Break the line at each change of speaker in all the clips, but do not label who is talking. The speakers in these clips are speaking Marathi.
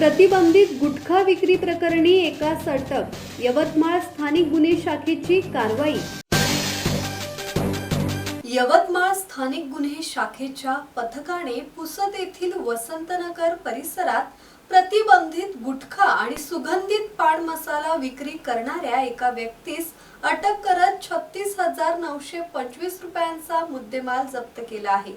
प्रतिबंधित गुटखा विक्री प्रकरणी एका अटक यवतमाळ स्थानिक गुन्हे शाखेची कारवाई. यवतमाळ स्थानिक गुन्हे शाखेच्या पथकाने पुसद येथील वसंतनगर परिसरात प्रतिबंधित गुटखा आणि सुगंधित पान मसाला विक्री करणाऱ्या एका व्यक्तीस अटक करत छत्तीस हजार नऊशे पंचवीस रुपयांचा मुद्देमाल जप्त केला आहे.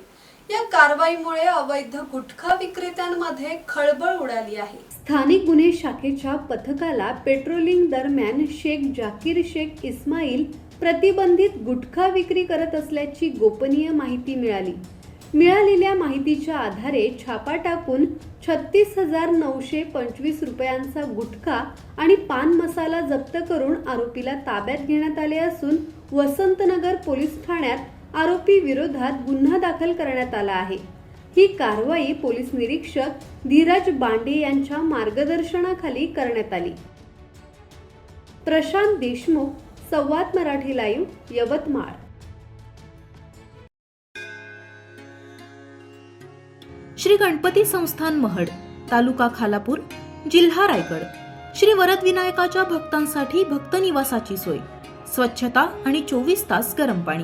या कारवाईमुळे अवैध गुटखा विक्रेत्यांमध्ये खळबळ उडाली आहे. स्थानिक गुन्हे शाखेच्या पथकाला पेट्रोलिंग दरम्यान शेख जाकीर शेख इस्माईल प्रतिबंधित गुटखा विक्री करत असल्याची गोपनीय माहिती मिळाली. मिळालेल्या माहितीच्या आधारे छापा टाकून छत्तीस हजार नऊशे पंचवीस रुपयांचा गुटखा आणि पान मसाला जप्त करून आरोपीला ताब्यात घेण्यात आले असून वसंतनगर पोलीस ठाण्यात आरोपी विरोधात गुन्हा दाखल करण्यात आला आहे. ही कारवाई पोलीस निरीक्षक धीरज बांडे यांच्या मार्गदर्शनाखाली करण्यात आली. प्रशांत देशमुख संवाद मराठी लाईव्ह यवतमाळ.
श्री गणपती संस्थान महड तालुका खालापूर जिल्हा रायगड. श्री वरद विनायकाच्या भक्तांसाठी भक्त निवासाची सोय. स्वच्छता आणि चोवीस तास गरम पाणी.